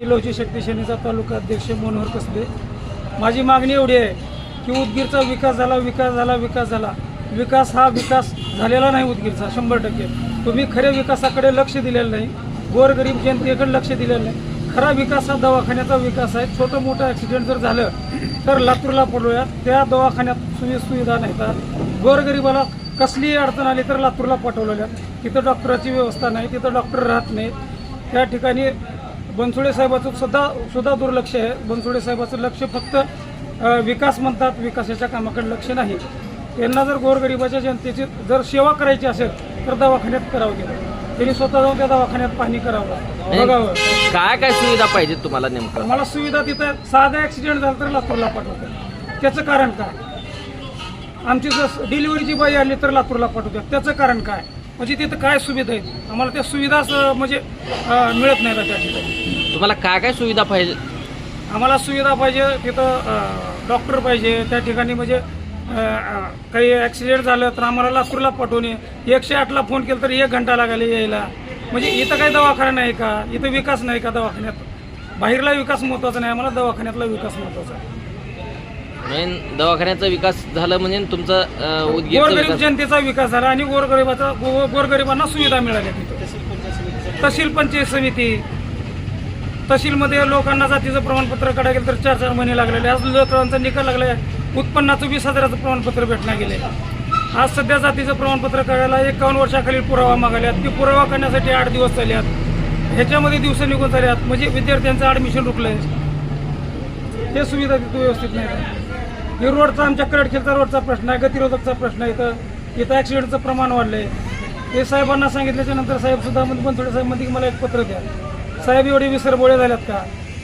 मी लवची शक्ती सेनेचा तालुका अध्यक्ष मनोहर कसबे. माझी मागणी एवढी आहे की उदगीरचा विकास झाला विकास झाला विकास झाला. विकास हा विकास झालेला नाही उदगीरचा शंभर टक्के. तुम्ही खऱ्या विकासाकडे लक्ष दिलेलं नाही. गोरगरीब जनतेकडे लक्ष दिलेलं नाही. खरा विकास हा दवाखान्याचा विकास आहे. छोटं मोठं ॲक्सिडेंट जर झालं तर लातूरला पडूया त्या दवाखान्यात सोयी सुविधा नाही तर गोरगरिबाला कसलीही अडचण आली तर लातूरला पाठवलेल्या. तिथं डॉक्टराची व्यवस्था नाही तिथं डॉक्टर राहत नाहीत. त्या ठिकाणी बनसोडे साहेबाचं सुद्धा सुद्धा दुर्लक्ष आहे. बनसोडे साहेबाचं लक्ष फक्त विकास म्हणतात विकासाच्या कामाकडे लक्ष नाही. त्यांना जर गोरगरिबाच्या जनतेची जर सेवा करायची असेल तर दवाखान्यात करावं गेलं त्यांनी स्वतः जाऊन त्या दवाखान्यात पाणी करावं बघावं काय काय सुविधा पाहिजे तुम्हाला नेमकं? आम्हाला सुविधा तिथं साधा ॲक्सिडेंट झाला तर लातूरला पाठवतात. त्याचं कारण काय? आमची जर डिलिव्हरीची बाई आली तर लातूरला पाठवतात. त्याचं कारण काय? म्हणजे तिथं काय सुविधा आहेत? आम्हाला त्या सुविधाच म्हणजे अं, मिळत नाही त्या ठिकाणी. तुम्हाला काय काय सुविधा पाहिजे? आम्हाला सुविधा पाहिजे तिथं डॉक्टर पाहिजे त्या ठिकाणी म्हणजे अं, अं, काही ॲक्सिडेंट झालं तर आम्हाला लातूरला पाठवणे. एकशे आठला फोन केला तर एक घंटा लागेल यायला. म्हणजे इथं काही दवाखाना नाही का? इथं विकास नाही का दवाखान्यात? बाहेरला विकास महत्त्वाचा नाही आम्हाला दवाखान्यातला विकास महत्त्वाचा आहे. मेन दवाखान्याचा विकास झालं म्हणजे तुमचं अं, उदगीरचा गोरगरीब विकास जनतेचा विकास झाला आणि गोरगरिबाचा गो- गोरगरिबांना सुविधा मिळाल्या तिथं. तहसील पंचायत समिती. तहसीलमध्ये लोकांना जातीचं प्रमाणपत्र काढायला गेलं तर चार चार महिने लागलेले. आज लोकांचा निकाल लागलाय. उत्पन्नाचं वीस हजाराचं प्रमाणपत्र भेटण्यात गेले आज सध्या जातीचं प्रमाणपत्र काढायला एकावन्न वर्षाखालील पुरावा मागाल्यात ती पुरावा करण्यासाठी आठ दिवस चालल्यात. ह्याच्यामध्ये दिवस निघून चालल्यात. म्हणजे विद्यार्थ्यांचं ॲडमिशन रुकलंय. हे सुविधा तिथं व्यवस्थित नाही. हे रोडचा आमच्या कडखेलचा रोडचा प्रश्न आहे गतिरोधकचा प्रश्न आहे इथं. इथं ॲक्सिडेंटचं प्रमाण वाढलं आहे हे साहेबांना सांगितल्याच्या नंतर साहेबसुद्धा बनसोडे साहेबमध्ये मला एक पत्र द्या. साहेब एवढे विसरबोळे झाल्यात का?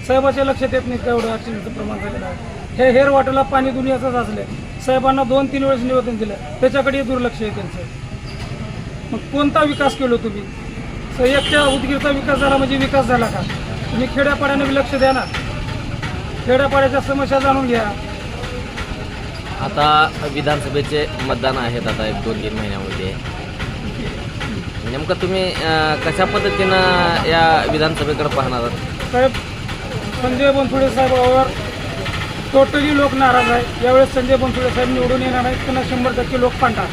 साहेबाच्या लक्षात येत नाही का एवढं ॲक्सिडेंटचं प्रमाण झालेलं आहे. हे हेर वाटेला पाणी दुनियाचंच असलं साहेबांना दोन तीन वेळेस निवेदन दिलं. त्याच्याकडे दुर्लक्ष आहे त्यांचं. मग कोणता विकास केलो तुम्ही? तर एकट्या उदगीरचा विकास झाला म्हणजे विकास झाला का? तुम्ही खेड्यापाड्याने बी लक्ष द्या ना. खेड्यापाड्याच्या समस्या जाणून घ्या. आता विधानसभेचे मतदान आहेत आता एक दोन तीन महिन्यामध्ये. नेमकं तुम्ही अं, कशा पद्धतीनं या विधानसभेकडे पाहणार आहात? साहेब संजय बनसोडे साहेबावर टोटली लोक नाराज आहे. यावेळेस संजय बनसोडे साहेब निवडून येणार आहेत त्यांना शंभर टक्के लोक पांडा